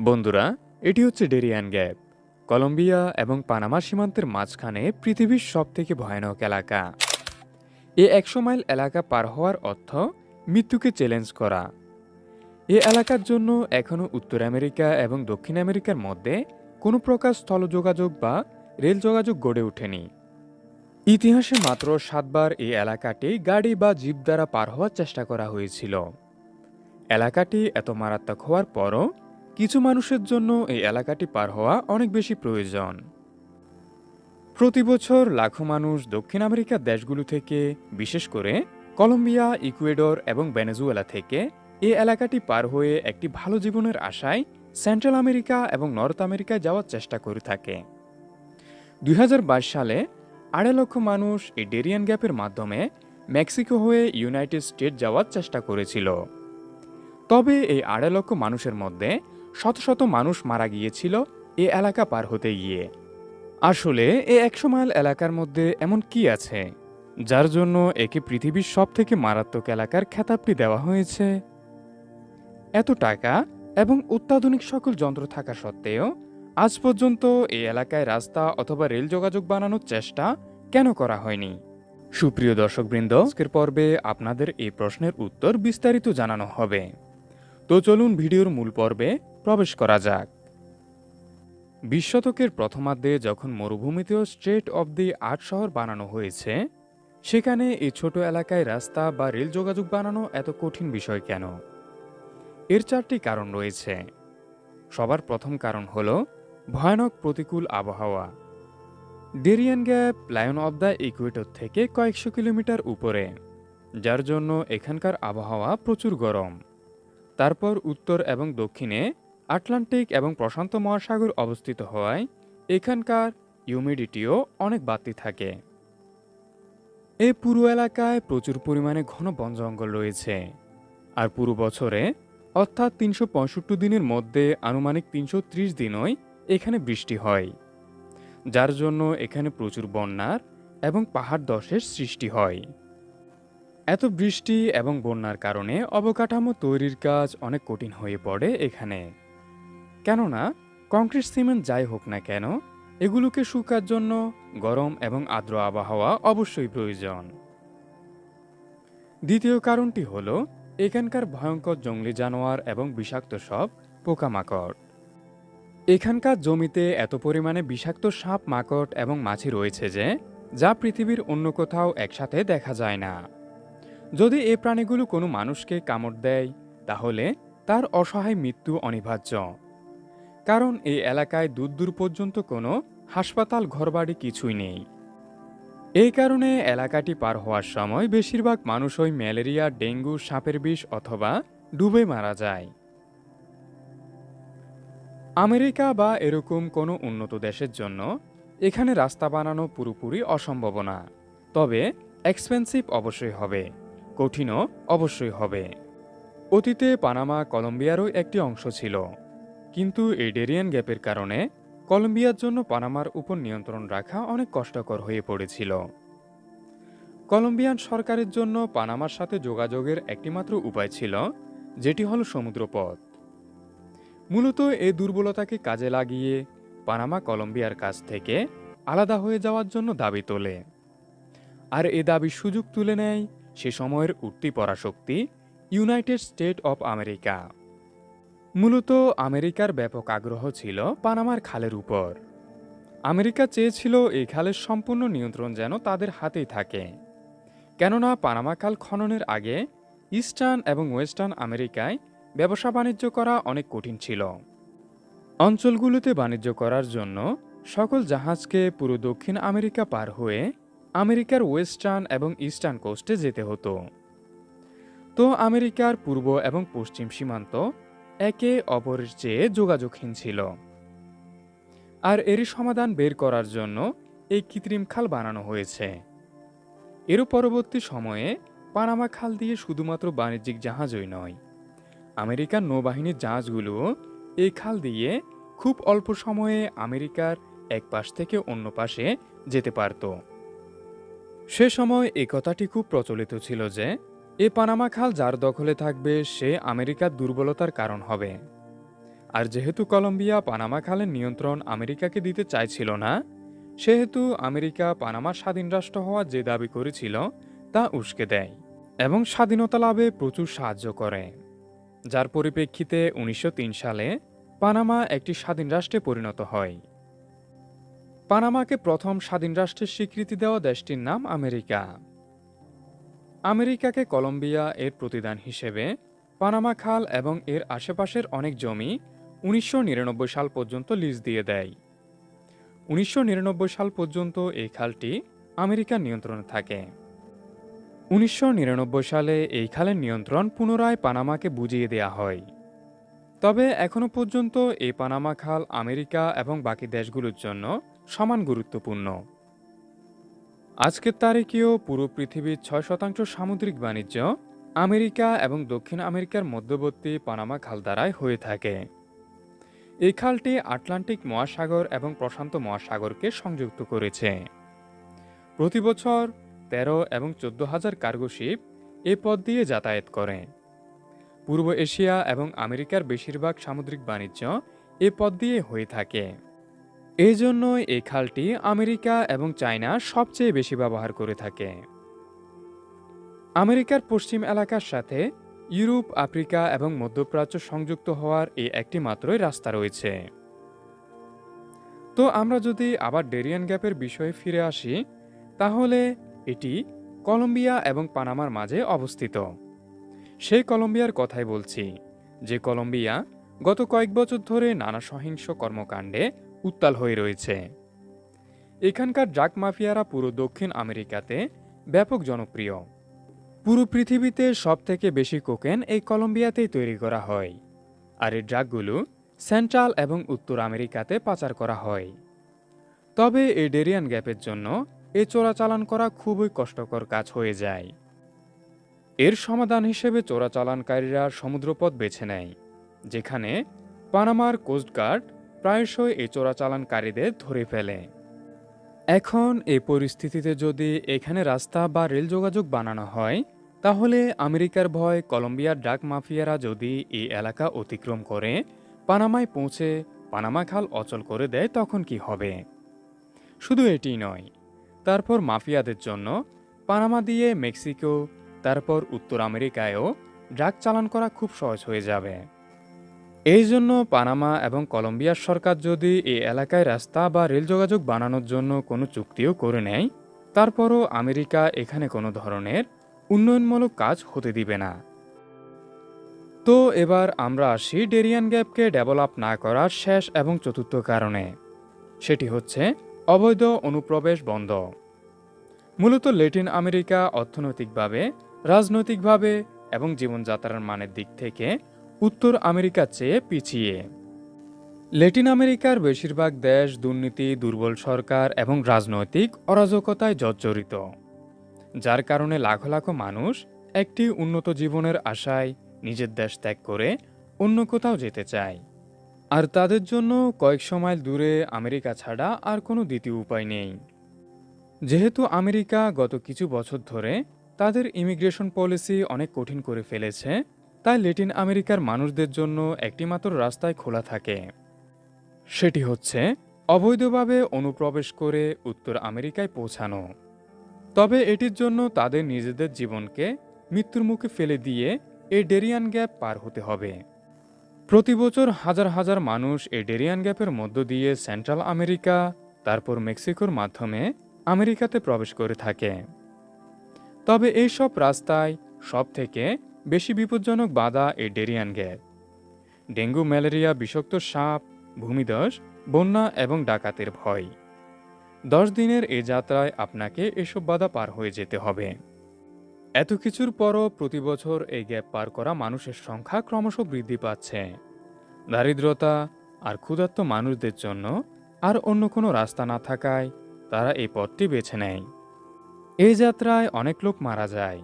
বন্ধুরা, এটি হচ্ছে ডেরিয়ান গ্যাপ। কলম্বিয়া এবং পানামা সীমান্তের মাঝখানে পৃথিবীর সবথেকে ভয়ানক এলাকা। এ একশো মাইল এলাকা পার হওয়ার অর্থ মৃত্যুকে চ্যালেঞ্জ করা। এ এলাকার জন্য এখনও উত্তর আমেরিকা এবং দক্ষিণ আমেরিকার মধ্যে কোনো প্রকার স্থল যোগাযোগ বা রেল যোগাযোগ গড়ে ওঠেনি। ইতিহাসে মাত্র সাতবার এই এলাকাটি গাড়ি বা জিপ দ্বারা পার হওয়ার চেষ্টা করা হয়েছিল। এলাকাটি এত মারাত্মক হওয়ার পরও কিছু মানুষের জন্য এই এলাকাটি পার হওয়া অনেক বেশি প্রয়োজন। প্রতি বছর লাখো মানুষ দক্ষিণ আমেরিকার দেশগুলো থেকে, বিশেষ করে কলম্বিয়া, ইকুয়েডর এবং ভেনেজুয়েলা থেকে, এই এলাকাটি পার হয়ে একটি ভালো জীবনের আশায় সেন্ট্রাল আমেরিকা এবং নর্থ আমেরিকায় যাওয়ার চেষ্টা করে থাকে। দুই হাজার বাইশ সালে আড়াই লক্ষ মানুষ এই ডেরিয়ান গ্যাপের মাধ্যমে মেক্সিকো হয়ে ইউনাইটেড স্টেট যাওয়ার চেষ্টা করেছিল। তবে এই আড়াই লক্ষ মানুষের মধ্যে শত শত মানুষ মারা গিয়েছিল এ এলাকা পার হতে গিয়ে। আসলে, এ একশো মাইল এলাকার মধ্যে এমন কি আছে, যার জন্য একে পৃথিবীর সব থেকে মারাত্মক এলাকার খেতাবটি দেওয়া হয়েছে? এত টাকা এবং অত্যাধুনিক সকল যন্ত্র থাকা সত্ত্বেও, আজ পর্যন্ত এই এলাকায় রাস্তা অথবা রেল যোগাযোগ বানানোর চেষ্টা কেন করা হয়নি? সুপ্রিয় দর্শকবৃন্দ, আজকের পর্বে আপনাদের এই প্রশ্নের উত্তর বিস্তারিত জানানো হবে। তো চলুন ভিডিওর মূল পর্বে প্রবেশ করা যাক। বিশ শতকের প্রথমার্ধে যখন মরুভূমিতেও স্ট্রেট অব দি আর্ট শহর বানানো হয়েছে, সেখানে এই ছোট এলাকায় রাস্তা বা রেল যোগাযোগ বানানো এত কঠিন বিষয় কেন? এর চারটি কারণ রয়েছে। সবার প্রথম কারণ হল, ভয়ানক প্রতিকূল আবহাওয়া। Darien Gap, lion of the equator থেকে কয়েকশো কিলোমিটার উপরে, যার জন্য এখানকার আবহাওয়া প্রচুর গরম। তারপর উত্তর এবং দক্ষিণে আটলান্টিক এবং প্রশান্ত মহাসাগর অবস্থিত হওয়ায় এখানকার হিউমিডিটিও অনেক বাড়তি থাকে। এই পুরো এলাকায় প্রচুর পরিমাণে ঘন বন জঙ্গল রয়েছে। আর পুরো বছরে, অর্থাৎ তিনশো পঁয়ষট্টি দিনের মধ্যে আনুমানিক তিনশো ত্রিশ দিনই এখানে বৃষ্টি হয়। যার জন্য এখানে প্রচুর বন্যার এবং পাহাড় দশের সৃষ্টি হয়। এত বৃষ্টি এবং বন্যার কারণে অবকাঠামো তৈরির কাজ অনেক কঠিন হয়ে পড়ে এখানে। কেননা, কংক্রিট সিমেন্ট যাই হোক না কেন, এগুলোকে শুকার জন্য গরম এবং আর্দ্র আবহাওয়া অবশ্যই প্রয়োজন। দ্বিতীয় কারণটি হল, এখানকার ভয়ঙ্কর জঙ্গলি জানোয়ার এবং বিষাক্ত সব পোকামাকড়। এখানকার জমিতে এত পরিমাণে বিষাক্ত সাপ, মাকড় এবং মাছি রয়েছে যে, যা পৃথিবীর অন্য কোথাও একসাথে দেখা যায় না। যদি এই প্রাণীগুলো কোনো মানুষকে কামড় দেয়, তাহলে তার অসহায় মৃত্যু অনিবার্য। কারণ এই এলাকায় দূর দূর পর্যন্ত কোনো হাসপাতাল, ঘরবাড়ি কিছুই নেই। এই কারণে এলাকাটি পার হওয়ার সময় বেশিরভাগ মানুষই ম্যালেরিয়া, ডেঙ্গু, সাপের বিষ অথবা ডুবে মারা যায়। আমেরিকা বা এরকম কোনো উন্নত দেশের জন্য এখানে রাস্তা বানানো পুরোপুরি অসম্ভব না। তবে এক্সপেন্সিভ অবশ্যই হবে, কঠিনও অবশ্যই হবে। অতীতে পানামা, কলম্বিয়ারও একটি অংশ ছিল। কিন্তু এই ডেরিয়ান গ্যাপের কারণে কলম্বিয়ার জন্য পানামার উপর নিয়ন্ত্রণ রাখা অনেক কষ্টকর হয়ে পড়েছিল। কলম্বিয়ান সরকারের জন্য পানামার সাথে যোগাযোগের একটিমাত্র উপায় ছিল, যেটি হল সমুদ্রপথ। মূলত এই দুর্বলতাকে কাজে লাগিয়ে পানামা কলম্বিয়ার কাছ থেকে আলাদা হয়ে যাওয়ার জন্য দাবি তোলে। আর এ দাবির সুযোগ তুলে নেয় সে সময়ের উঠতি পরাশক্তি ইউনাইটেড স্টেট অব আমেরিকা। মূলত আমেরিকার ব্যাপক আগ্রহ ছিল পানামার খালের উপর। আমেরিকা চেয়েছিল এই খালের সম্পূর্ণ নিয়ন্ত্রণ যেন তাদের হাতেই থাকে। কেননা পানামা খাল খননের আগে ইস্টার্ন এবং ওয়েস্টার্ন আমেরিকায় ব্যবসা বাণিজ্য করা অনেক কঠিন ছিল। অঞ্চলগুলোতে বাণিজ্য করার জন্য সকল জাহাজকে পুরো দক্ষিণ আমেরিকা পার হয়ে আমেরিকার ওয়েস্টার্ন এবং ইস্টার্ন কোস্টে যেতে হতো। তো আমেরিকার পূর্ব এবং পশ্চিম সীমান্ত একে অপরের চেয়ে যোগাযোগহীন ছিল। আর এরই সমাধান বের করার জন্য এই কৃত্রিম খাল বানানো হয়েছে। এরও পরবর্তী সময়ে পানামা খাল দিয়ে শুধুমাত্র বাণিজ্যিক জাহাজই নয়, আমেরিকার নৌবাহিনীর জাহাজগুলোও এই খাল দিয়ে খুব অল্প সময়ে আমেরিকার এক পাশ থেকে অন্য পাশে যেতে পারত। সে সময় এই কথাটি খুব প্রচলিত ছিল যে এ পানামা খাল যার দখলে থাকবে, সে আমেরিকার দুর্বলতার কারণ হবে। আর যেহেতু কলম্বিয়া পানামা খালের নিয়ন্ত্রণ আমেরিকাকে দিতে চাইছিল না, সেহেতু আমেরিকা পানামা স্বাধীন রাষ্ট্র হওয়ার যে দাবি করেছিল, তা উস্কে দেয় এবং স্বাধীনতা লাভে প্রচুর সাহায্য করে। যার পরিপ্রেক্ষিতে উনিশশো তিন সালে পানামা একটি স্বাধীন রাষ্ট্রে পরিণত হয়। পানামাকে প্রথম স্বাধীন রাষ্ট্রের স্বীকৃতি দেওয়া দেশটির নাম আমেরিকা। আমেরিকাকে কলম্বিয়া এর প্রতিদান হিসেবে, পানামা খাল এবং এর আশেপাশের অনেক জমি উনিশশো নিরানব্বই সাল পর্যন্ত লিজ দিয়ে দেয়। উনিশশো নিরানব্বই সাল পর্যন্ত এই খালটি আমেরিকার নিয়ন্ত্রণে থাকে। উনিশশো নিরানব্বই সালে এই খালের নিয়ন্ত্রণ পুনরায় পানামাকে বুঝিয়ে দেয়া হয়। তবে এখনও পর্যন্ত এই পানামা খাল আমেরিকা এবং বাকি দেশগুলোর জন্য সমান গুরুত্বপূর্ণ। আজকের তারিখেও পুরো পৃথিবীর ছয় শতাংশ সামুদ্রিক বাণিজ্য আমেরিকা এবং দক্ষিণ আমেরিকার মধ্যবর্তী পানামা খাল দ্বারাই হয়ে থাকে। এই খালটি আটলান্টিক মহাসাগর এবং প্রশান্ত মহাসাগরকে সংযুক্ত করেছে। প্রতি বছর তেরো এবং চোদ্দ হাজার কার্গো শিপ এ পথ দিয়ে যাতায়াত করে। পূর্ব এশিয়া এবং আমেরিকার বেশিরভাগ সামুদ্রিক বাণিজ্য এ পথ দিয়ে হয়ে থাকে। এই জন্যই এই খালটি আমেরিকা এবং চায়না সবচেয়ে বেশি ব্যবহার করে থাকে। আমেরিকার পশ্চিম এলাকার সাথে ইউরোপ, আফ্রিকা এবং মধ্যপ্রাচ্য সংযুক্ত হওয়ার এই একটি মাত্রই রাস্তা রয়েছে। তো আমরা যদি আবার ডেরিয়ান গ্যাপের বিষয়ে ফিরে আসি, তাহলে এটি কলম্বিয়া এবং পানামার মাঝে অবস্থিত। সেই কলম্বিয়ার কথাই বলছি যে কলম্বিয়া গত কয়েক বছর ধরে নানা সহিংস কর্মকাণ্ডে উত্তাল হয়ে রয়েছে। এখানকার ড্রাগ মাফিয়ারা পুরো দক্ষিণ আমেরিকাতে ব্যাপক জনপ্রিয়। পুরো পৃথিবীতে সব থেকে বেশি কোকেন এই কলম্বিয়াতেই তৈরি করা হয়। আর এই ড্রাগগুলো সেন্ট্রাল এবং উত্তর আমেরিকাতে পাচার করা হয়। তবে এই ডেরিয়ান গ্যাপের জন্য এ চোরাচালান করা খুবই কষ্টকর কাজ হয়ে যায়। এর সমাধান হিসেবে চোরাচালানকারীরা সমুদ্রপথ বেছে নেয়, যেখানে পানামার কোস্টগার্ড প্রায়শই এই চোরাচালানকারীদের ধরে ফেলে। এখন এই পরিস্থিতিতে যদি এখানে রাস্তা বা রেল যোগাযোগ বানানো হয়, তাহলে আমেরিকার ভয় কলম্বিয়ার ড্রাগ মাফিয়ারা যদি এই এলাকা অতিক্রম করে, পানামায় পৌঁছে, পানামা খাল অচল করে দেয়, তখন কি হবে? শুধু এটি নয়, তারপর মাফিয়াদের জন্য পানামা দিয়ে মেক্সিকো, তারপর উত্তর আমেরিকায়ও ড্রাগ চালান করা খুব সহজ হয়ে যাবে। এই জন্য পানামা এবং কলম্বিয়ার সরকার যদি এই এলাকায় রাস্তা বা রেল যোগাযোগ বানানোর জন্য কোনো চুক্তিও করে নেয়, তারপরও আমেরিকা এখানে কোনো ধরনের উন্নয়নমূলক কাজ হতে দিবে না। তো এবার আমরা আসি ডেরিয়ান গ্যাপকে ডেভেলপ না করার শেষ এবং চতুর্থ কারণে। সেটি হচ্ছে অবৈধ অনুপ্রবেশ বন্ধ। মূলত ল্যাটিন আমেরিকা অর্থনৈতিকভাবে, রাজনৈতিকভাবে এবং জীবনযাত্রার মানের দিক থেকে উত্তর আমেরিকার চেয়ে পিছিয়ে। ল্যাটিন আমেরিকার বেশিরভাগ দেশ দুর্নীতি, দুর্বল সরকার এবং রাজনৈতিক অরাজকতায় জর্জরিত। যার কারণে লাখো লাখো মানুষ একটি উন্নত জীবনের আশায় নিজের দেশ ত্যাগ করে অন্য কোথাও যেতে চায়। আর তাদের জন্য কয়েকশো মাইল দূরে আমেরিকা ছাড়া আর কোনো দ্বিতীয় উপায় নেই। যেহেতু আমেরিকা গত কিছু বছর ধরে তাদের ইমিগ্রেশন পলিসি অনেক কঠিন করে ফেলেছে তাই ল্যাটিন আমেরিকার মানুষদের জন্য একটিমাত্র রাস্তায় খোলা থাকে। সেটি হচ্ছে অবৈধভাবে অনুপ্রবেশ করে উত্তর আমেরিকায় পৌঁছানো। তবে এটির জন্য তাদের নিজেদের জীবনকে মৃত্যুর মুখে ফেলে দিয়ে এই ডেরিয়ান গ্যাপ পার হতে হবে। প্রতি বছর হাজার হাজার মানুষ এই ডেরিয়ান গ্যাপের মধ্য দিয়ে সেন্ট্রাল আমেরিকা, তারপর মেক্সিকোর মাধ্যমে আমেরিকাতে প্রবেশ করে থাকে। তবে এইসব রাস্তায় সব থেকে বেশি বিপজ্জনক বাধা এ ডেরিয়ান গ্যাপ ডেঙ্গু, ম্যালেরিয়া, বিষাক্ত সাপ, ভূমিধস, বন্যা এবং ডাকাতের ভয়। দশ দিনের এই যাত্রায় আপনাকে এসব বাধা পার হয়ে যেতে হবে। এত কিছুর পরও প্রতি বছর এই গ্যাপ পার করা মানুষের সংখ্যা ক্রমশ বৃদ্ধি পাচ্ছে। দারিদ্রতা আর ক্ষুধার্ত মানুষদের জন্য আর অন্য কোনো রাস্তা না থাকায় তারা এই পথটি বেছে নেয়। এই যাত্রায় অনেক লোক মারা যায়,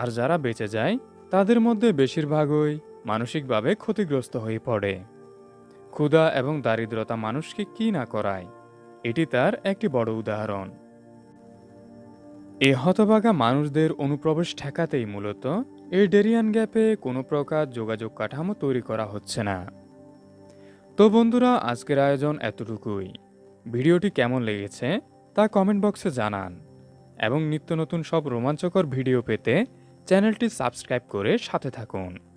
আর যারা বেঁচে যায় তাদের মধ্যে বেশিরভাগই মানসিকভাবে ক্ষতিগ্রস্ত হয়ে পড়ে। ক্ষুধা এবং দারিদ্রতা মানুষকে কি না করায়, এটি তার একটি বড় উদাহরণ। এই হতভাগা মানুষদের অনুপ্রবেশ ঠেকাতেই মূলত এই ডেরিয়ান গ্যাপে কোনো প্রকার যোগাযোগ কাঠামো তৈরি করা হচ্ছে না। তো বন্ধুরা, আজকের আয়োজন এতটুকুই। ভিডিওটি কেমন লেগেছে তা কমেন্ট বক্সে জানান এবং নিত্য নতুন সব রোমাঞ্চকর ভিডিও পেতে চ্যানেলটি সাবস্ক্রাইব করে সাথে থাকুন।